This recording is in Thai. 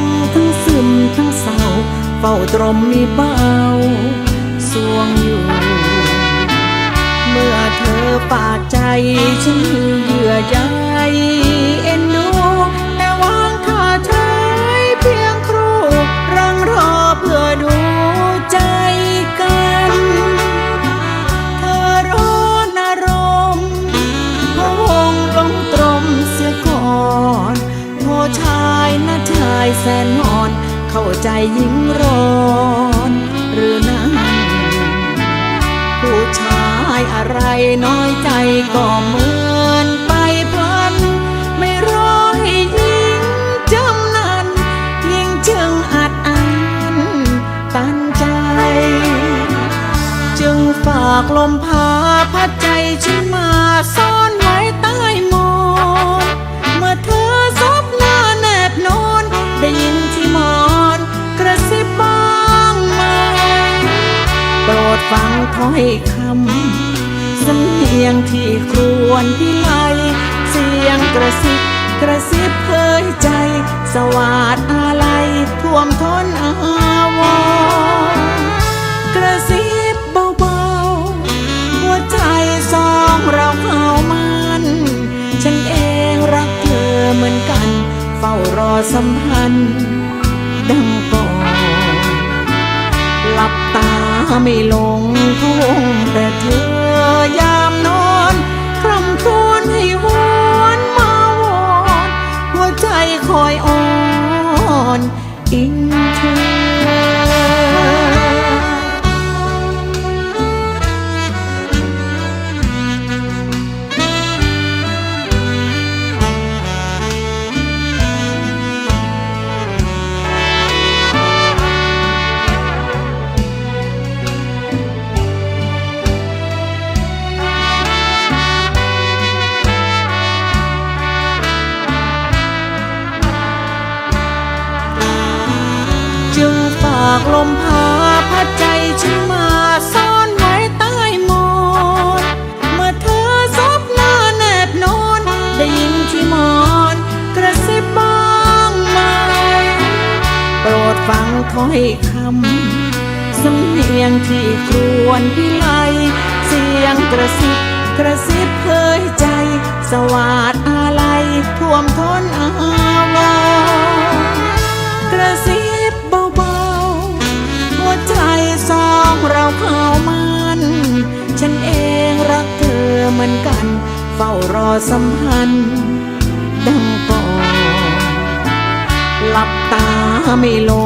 มทั้งซึมทั้งเศร้า เฝ้าตรมมีเป้าสวงอยู่ เมื่อเธอฝากใจฉันเยื่อใย สนงอน เข้าใจยิ่งร้อนหรือนั้นผู้ชายอะไรน้อยใจก็เหมือนไปพลัน ไม่รอให้ยิงจำนัน ยิ่งจึงอัดอันตันใจ จึงฝากลมพาพัดใจฉันมาซ่อ ถ้อยคำสำเนียงที่ครวญพิไลเสียงกระซิบกระซิบเผยใจ สวาดอะไรท่วมท้นอาวรกระซิบเบาๆ หัวใจสองเราเข้ามันฉันเองรักเธอเหมือนกัน เฝ้ารอสัมพันธ์ดังก่อนหลับตา ไม่ลงทุ่งแต่เธอยามนอนคร่ำครวญให้หวนมาวอนหัวใจคอยอ่อนอิงเธอากลมพาพัดใจฉันมาซ่อนไว้ใต้หมอนเมื่อเธอซบหน้าแนบนอน ได้ยินที่หมอนกระซิบบ้างไหมโปรดฟังถ้อยคำสำเนียงที่ครวญพิไลเสียงกระซิบกระซิบเผยใจ สวาดอะไรท่วมท้นอา เฝ้ารอสัมพันธ์ดังก่อนหลับตาไม่ลง